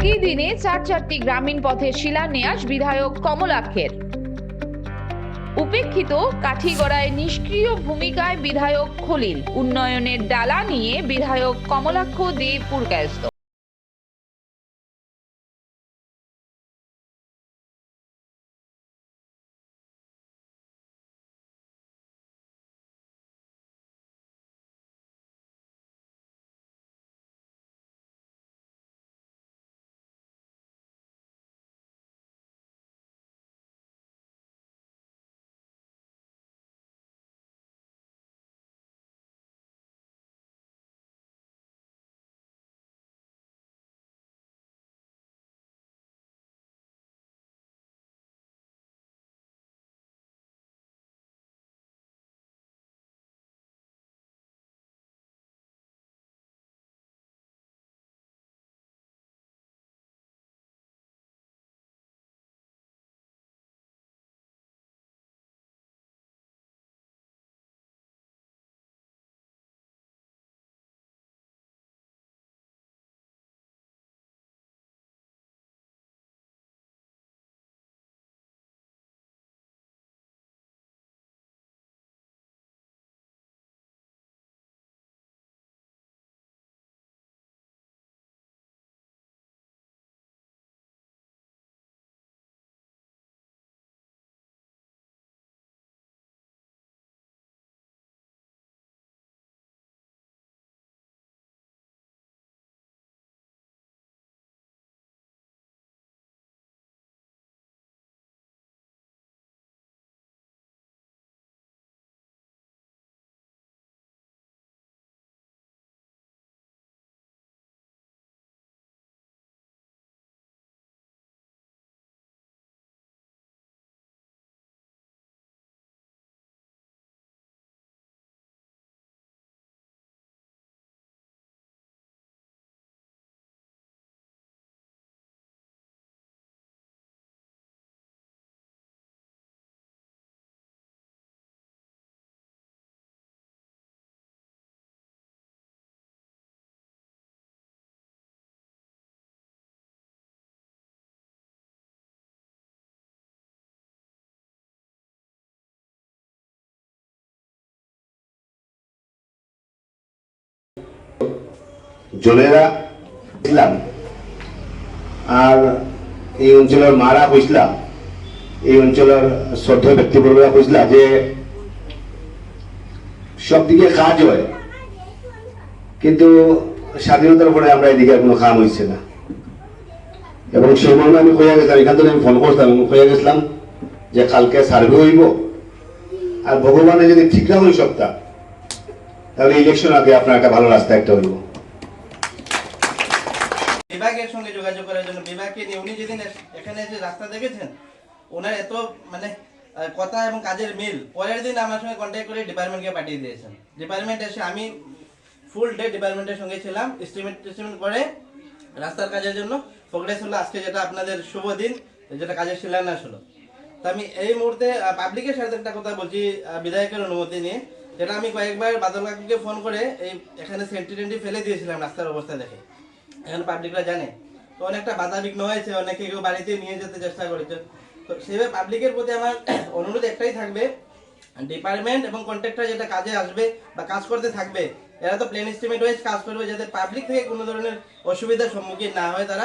একই দিনে চার চারটি গ্রামীণ পথের শিলান্যাস বিধায়ক কমলাক্ষের উপেক্ষিত কাঠিগড়ায় নিষ্ক্রিয় ভূমিকায় বিধায়ক খলিল। উন্নয়নের ডালা নিয়ে বিধায়ক কমলাক্ষ দে পুরকায়স্ত জলেরা ইসলাম আর এই অঞ্চলের মারা কইসলা এই অঞ্চলের শ্রদ্ধ ব্যক্তিবর্গরা কইসলা যে সব দিকে কাজ হয়, কিন্তু স্বাধীনতার পরে আমরা এদিকে কোনো কাম হয়েছে না। এবং সেই মর্মে আমি কইয়া গেছিলাম, এখান থেকে আমি ফোন করতাম কইয়া গেছিলাম যে কালকে সার্ভে হইব। আর ভগবানের যদি ঠিক না হই সপ্তাহ তাহলে ইলেকশন আগে আপনার একটা ভালো রাস্তা একটা হইব। জন্য নিয়ে উনি যেদিন এখানে এসে রাস্তা দেখেছেন, ওনার এত মানে কথা এবং কাজের মিল, পরের দিন আমার সঙ্গে কন্ট্যাক্ট করে ডিপার্টমেন্টকে পাঠিয়ে দিয়েছেন। ডিপার্টমেন্ট এসে আমি ফুল ডে ডিপার্টমেন্টের সঙ্গে ছিলাম এস্টিমেট টেস্টিমেট করে রাস্তার কাজের জন্য। প্রোগ্রেস হলো আজকে যেটা আপনাদের শুভ দিন, যেটা কাজের শিলান্যাস হলো। তো আমি এই মুহূর্তে পাবলিকের সাথে একটা কথা বলছি বিধায়কের অনুমতি নিয়ে। যেটা আমি কয়েকবার বাদল কাকুকে ফোন করে এই এখানে সেন্টি টেন্টি ফেলে দিয়েছিলাম রাস্তার অবস্থা দেখে। এখন পাবলিকরা জানে। অনেকটা বাধা বিঘ্ন হয়েছে, অনেকে কেউ বাড়িতে নিয়ে যেতে চেষ্টা করেছে। তো সেভাবে পাবলিকের প্রতি আমার অনুরোধ একটাই থাকবে ডিপার্টমেন্ট এবং কন্ট্রাক্টর যেটা কাজে আসবে বা কাজ করতে থাকবে, এরা তো প্ল্যান এস্টিমেট ওয়াইজ কাজ করবে যাতে পাবলিক থেকে কোনো ধরনের অসুবিধার সম্মুখীন না হয় তারা।